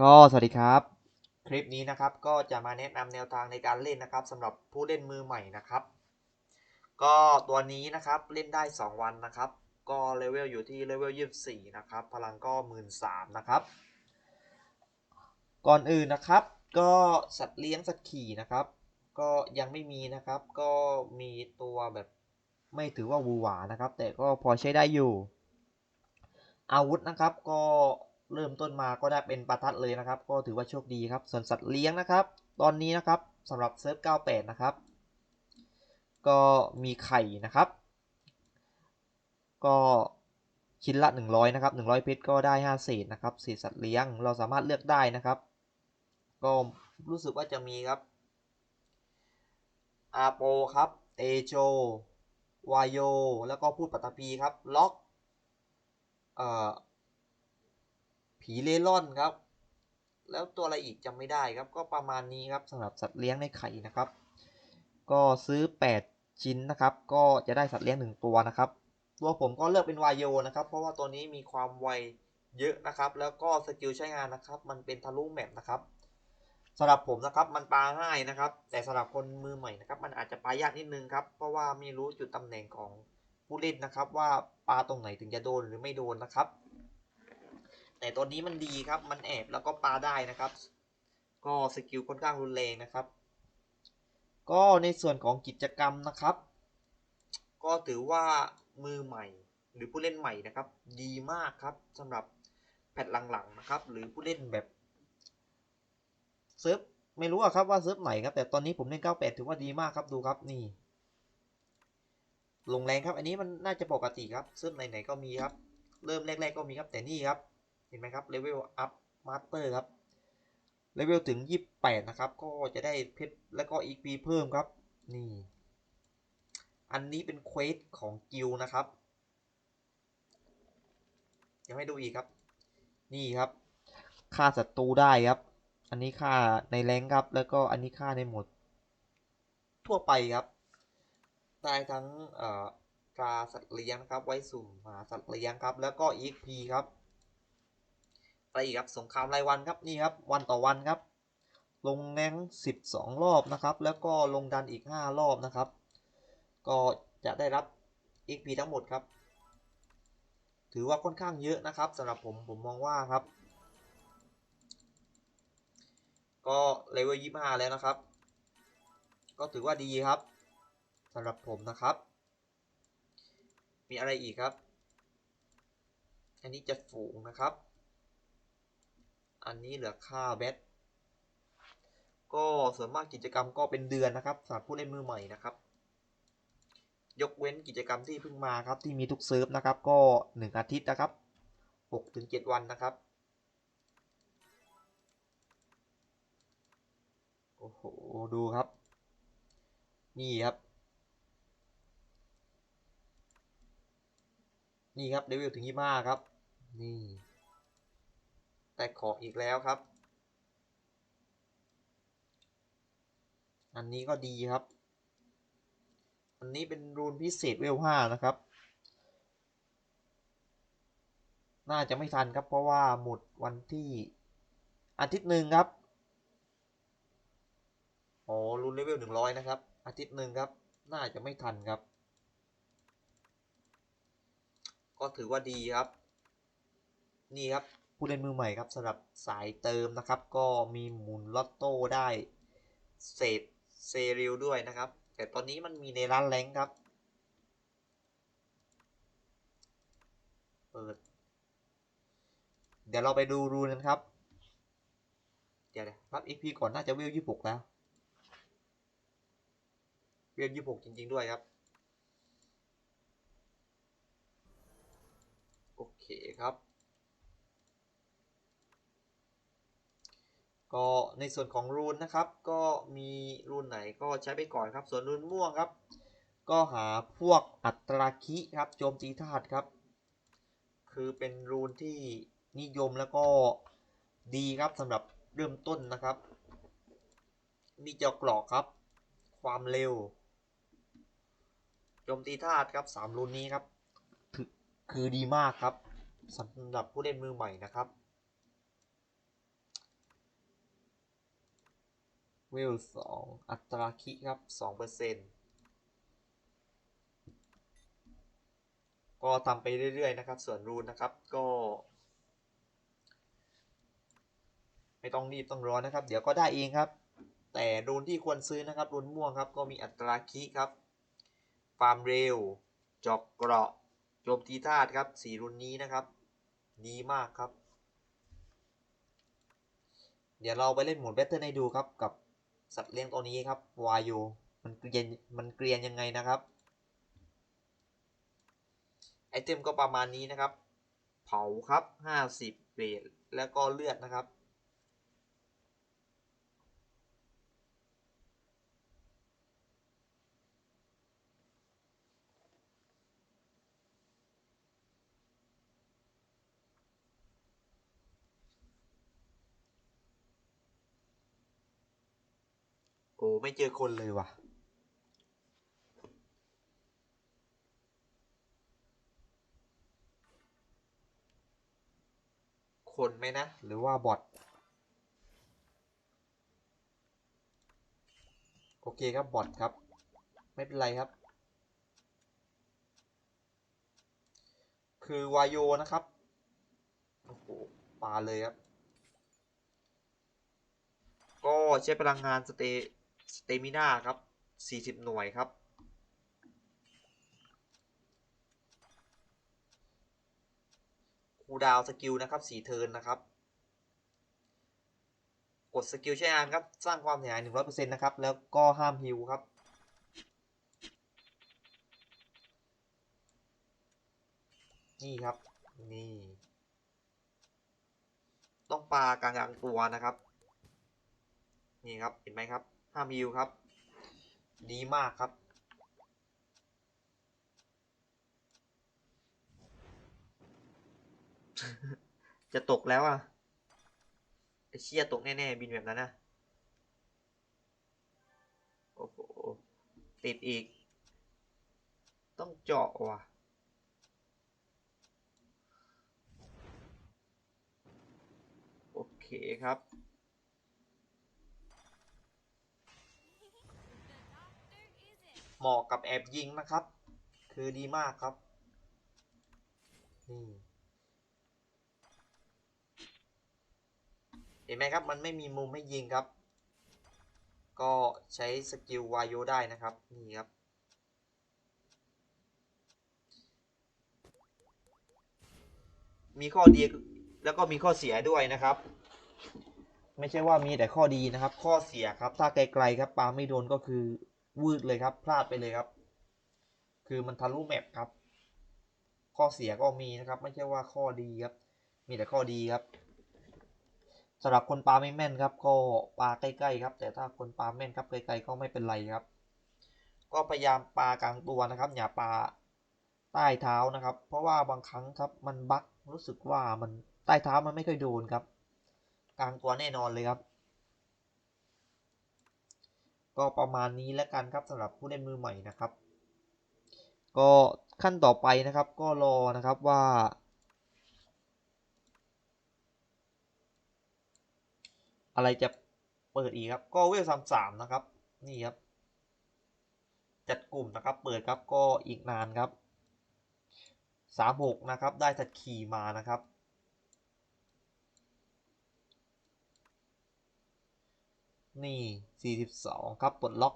ก็สวัสดีครับ คลิปนี้นะครับก็จะมาแนะนำแนวทางในการเล่นนะครับสำหรับผู้เล่นมือใหม่นะครับ ก็ตัวนี้นะครับเล่นได้ 2 วันนะครับ ก็เลเวลอยู่ที่เลเวล24นะครับ พลังก็1 3ื่นนะครับ ก่อนอื่นนะครับ ก็สัตว์เลี้ยงสัตว์ขี่นะครับ ก็ยังไม่มีนะครับ ก็มีตัวแบบไม่ถือว่าวูหวานะครับ แต่ก็พอใช้ได้อยู่ อาวุธนะครับก็ เริ่มต้นมาก็ได้เป็นประทัดเลยนะครับ ก็ถือว่าโชคดีครับส่วนสัตว์เลี้ยงนะครับ ตอนนี้นะครับสำหรับเซิร์ฟ 98 นะครับ ก็มีไข่นะครับ ก็ชิ้นละ 100 นะครับ 100 เพชรก็ได้ 5 เศษนะครับเศษสัตว์เลี้ยงเราสามารถเลือกได้นะครับ ก็รู้สึกว่าจะมีครับอาโปครับเอโจวายโย แล้วก็พูดปัตตพีครับ ล็อก เอ่อ ผีเล่ร่อนครับ แล้วตัวอะไรอีกจำไม่ได้ครับ ก็ประมาณนี้ครับสำหรับสัตว์เลี้ยงในไข่นะครับ ก็ซื้อ 8 ชิ้นนะครับ ก็จะได้สัตว์เลี้ยง 1 ตัวนะครับ ตัวผมก็เลือกเป็นวายโยนะครับ เพราะว่าตัวนี้มีความไวเยอะนะครับ แล้วก็สกิลใช้งานนะครับ มันเป็นทะลุแมปนะครับสำหรับผมนะครับมันปลาง่ายนะครับ แต่สำหรับคนมือใหม่นะครับ มันอาจจะปลายากนิดนึงครับ เพราะว่าไม่รู้จุดตำแหน่งของผู้เล่นนะครับ ว่าปลาตรงไหนถึงจะโดนหรือไม่โดนนะครับ ต่ตัวนี้มันดีครับ มันแอบแล้วก็ปาได้นะครับ ก็สกิลค่อนข้างรุนแรงนะครับ ก็ในส่วนของกิจกรรมนะครับ ก็ถือว่ามือใหม่ หรือผู้เล่นใหม่นะครับ ดีมากครับสำหรับแพทหลังๆนะครับ หรือผู้เล่นแบบเซิร์ฟไม่รู้อะครับว่าเซิร์ฟไหนครับแต่ตอนนี้ผมเล่น 98 ถือว่าดีมากครับดูครับนี่ลงแรงครับ อันนี้มันน่าจะปกติครับเซิร์ฟไหนๆก็มีครับ เริ่มแรก ๆ ก็มีครับแต่นี่ครับ ห็นไหมครับเลเวลอัพมาสเตอร์ครับเลเวลถึง 28 นะครับ ก็จะได้เพชรแล้วก็อีกปีเพิ่มครับ นี่ อันนี้เป็นเควสของกิลนะครับเดี๋ยวให้ดูอีกครับ นี่ครับ ฆ่าศัตรูได้ครับ อันนี้ค่าในแรงครับ แล้วก็อันนี้ค่าในหมด ทั่วไปครับ ได้ทั้งกาสัตว์เลี้ยงครับ ไว้สุ่มหาสัตว์เลี้ยงครับ แล้วก็ EXP ครับ อะไรอีกครับสงครามรายวันครับนี่ครับวันต่อวันครับ ลงแรง12 รอบนะครับ แล้วก็ลงดันอีก 5 รอบนะครับ ก็จะได้รับ XP ทั้งหมดครับ ถือว่าค่อนข้างเยอะนะครับสำหรับผมผมมองว่าครับ ก็เลเวลยี่ห้าแล้วนะครับ ก็ถือว่าดีครับสำหรับผมนะครับ มีอะไรอีกครับ อันนี้จะฝูงนะครับ อันนี้เหลือค่าแบตก็ส่วนมากกิจกรรมก็เป็นเดือนนะครับสำหรับผู้เล่นมือใหม่นะครับ ยกเว้นกิจกรรมที่เพิ่งมาครับที่มีทุกเซิร์ฟนะครับ ก็ 1 อาทิตย์นะครับ6-7วันนะครับโอ้โห ดูครับ นี่ครับ นี่ครับเลเวลถึงยี่ห้าครับ นี่ แต่ของอีกแล้วครับ อันนี้ก็ดีครับ อันนี้เป็นรูนพิเศษเวลห้านะครับ น่าจะไม่ทันครับเพราะว่าหมดวันที่อาทิตย์หนึ่งครับอ๋อรุ่นเลเวลหนึ่งร้อยนะครับ อาทิตย์หนึ่งครับ น่าจะไม่ทันครับ ก็ถือว่าดีครับ นี่ครับ ผู้เล่นมือใหม่ครับสำหรับสายเติมนะครับ ก็มีหมุนลอตโต้ได้เศษเซริลด้วยนะครับ แต่ตอนนี้มันมีในร้านแรงครับ เปิด เดี๋ยวเราไปดูรูนกันครับ เดี๋ยวรับอีพีก่อนน่าจะเวลยี่สิบแล้ว เวียนยี่หกจริง ๆ ด้วยครับ โอเคครับ ก็ในส่วนของรูนนะครับ ก็มีรูนไหนก็ใช้ไปก่อนครับ ส่วนรูนม่วงครับ ก็หาพวกอัตราคิครับโจมตีธาตุครับ คือเป็นรูนที่นิยมแล้วก็ดีครับสำหรับเริ่มต้นนะครับ มีเจอกรอกครับ ความเร็วโจมตีธาตุครับสามรุ่นนี้ครับ คือคือดีมากครับสำหรับผู้เล่นมือใหม่นะครับ เวลสองอัตราคิครับสองเปอร์เซ็นต์ก็ทำไปเรื่อยๆนะครับ ส่วนรูนนะครับก็ ไม่ต้องรีบต้องร้อนนะครับ เดี๋ยวก็ได้เองครับ แต่รูนที่ควรซื้อนะครับรูนม่วงครับ ก็มีอัตราคิครับฟาร์มเร็วจอกเกราะโจมตีธาตุครับสีรุ่นนี้นะครับดีมากครับ เดี๋ยวเราไปเล่นหมดแบตเทิลให้ดูครับกับ สัตว์เลี้ยงตัวนี้ครับวายูมันเกรียนมันเกรียนยังไงนะครับไอเทมก็ประมาณนี้นะครับ เผาครับ 50เรดแล้วก็เลือดนะครับ อ้ไม่เจอคนเลยว่ะ คนไหมนะ หรือว่าบอทโอเคครับบอทครับ ไม่เป็นไรครับ คือวายโยนะครับโอ้โหปาเลยครับ ก็ใช้พลังงานสเต สเตมิน่าครับ 40 หน่วยครับ คูดาวสกิลนะครับ 4 เทิร์นนะครับ กดสกิลใช้งานครับ สร้างความเสียหาย 100%นะครับ แล้วก็ห้ามฮิวครับนี่ครับ นี่ ต้องปลากลางตัวนะครับ นี่ครับ เห็นไหมครับ ห้ามฮิวครับ ดีมากครับ จะตกแล้วอะไอเชี่ยตกแน่ๆบินแบบนั้นนะโอ้โหติดอีก ต้องเจาะว่ะโอเคครับ เหมาะกับแอบยิงนะครับ คือดีมากครับนี่เห็นไหมครับมันไม่มีมุมให้ยิงครับ ก็ใช้สกิลวายโยได้นะครับนี่ครับมีข้อดีแล้วก็มีข้อเสียด้วยนะครับ ไม่ใช่ว่ามีแต่ข้อดีนะครับ ข้อเสียครับ ถ้าไกลๆครับปาไม่โดนก็คือ วืดเลยครับ พลาดไปเลยครับ คือมันทะลุแมปครับ ข้อเสียก็มีนะครับ ไม่ใช่ว่าข้อดีครับ มีแต่ข้อดีครับสำหรับคนปลาไม่แม่นครับ ก็ปลาใกล้ๆครับ แต่ถ้าคนปลาแม่นครับไกลๆก็ไม่เป็นไรครับ ก็พยายามปลากลางตัวนะครับ อย่าปลาใต้เท้านะครับ เพราะว่าบางครั้งครับมันบั๊กรู้สึกว่ามันใต้เท้ามันไม่ค่อยโดนครับ กลางตัวแน่นอนเลยครับ ก็ประมาณนี้แล้วกันครับสำหรับผู้เล่นมือใหม่นะครับ ก็ขั้นต่อไปนะครับก็รอนะครับว่าอะไรจะเปิดอีกครับก็เวลสามสามนะครับนี่ครับ จัดกลุ่มนะครับเปิดครับก็อีกนานครับสามหกนะครับได้สัตว์ขี่มานะครับ นี่ 42 ครับปลดล็อก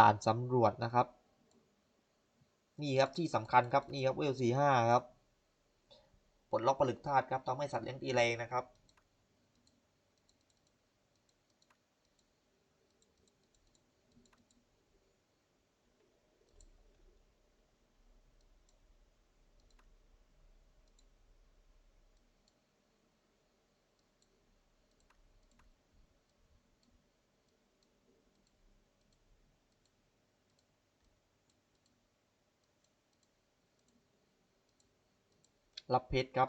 ด่านสำรวจนะครับ นี่ครับที่สำคัญครับนี่ครับเวล45 ครับปลดล็อกผลึกธาตุครับทำให้สัตว์เลี้ยงตีแรงนะครับ รับเพชรครับ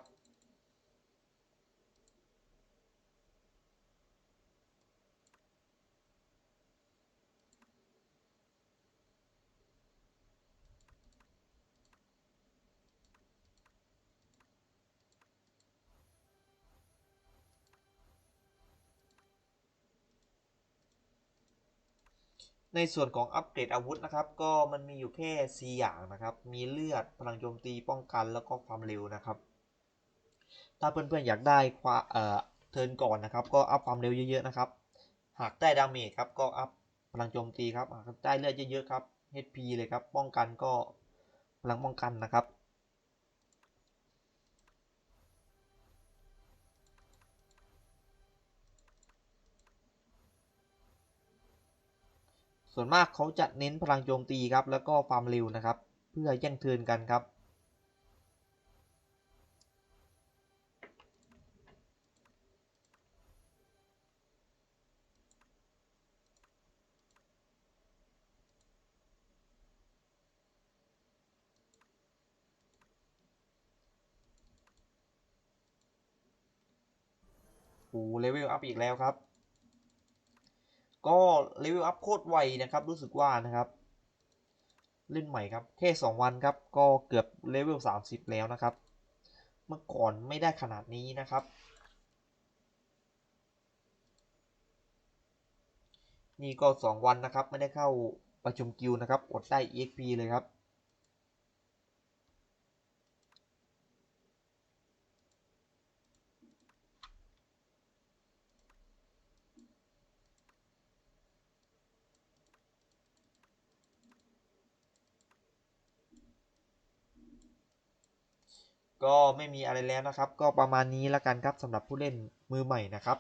ในส่วนของอัปเกรดอาวุธนะครับ ก็มันมีอยู่แค่ 4 อย่างนะครับ มีเลือดพลังโจมตีป้องกันแล้วก็ความเร็วนะครับ ถ้าเพื่อนๆอยากได้ความเอ่อเทิร์นก่อนนะครับ ก็อัพความเร็วเยอะๆนะครับ หากได้ดาเมจครับก็อัพพลังโจมตีครับหากได้เลือดเยอะๆครับ HP เลยครับป้องกันก็พลังป้องกันนะครับ ส่วนมากเขาจะเน้นพลังโจมตีครับ แล้วก็ความเร็วนะครับ เพื่อแย่งเทินกันครับ โอ้เลเวลอัพอีกแล้วครับ ก็เลเวลอัพโคตรไวนะครับ รู้สึกว่านะครับ เล่นใหม่ครับ แค่ 2 วันครับ ก็เกือบเลเวล 30 แล้วนะครับ เมื่อก่อนไม่ได้ขนาดนี้นะครับ นี่ก็ 2 วันนะครับ ไม่ได้เข้าประชุมกิวนะครับ อดได้ EXP เลยครับ ก็ไม่มีอะไรแล้วนะครับ ก็ประมาณนี้แล้วกันครับสำหรับผู้เล่นมือใหม่นะครับ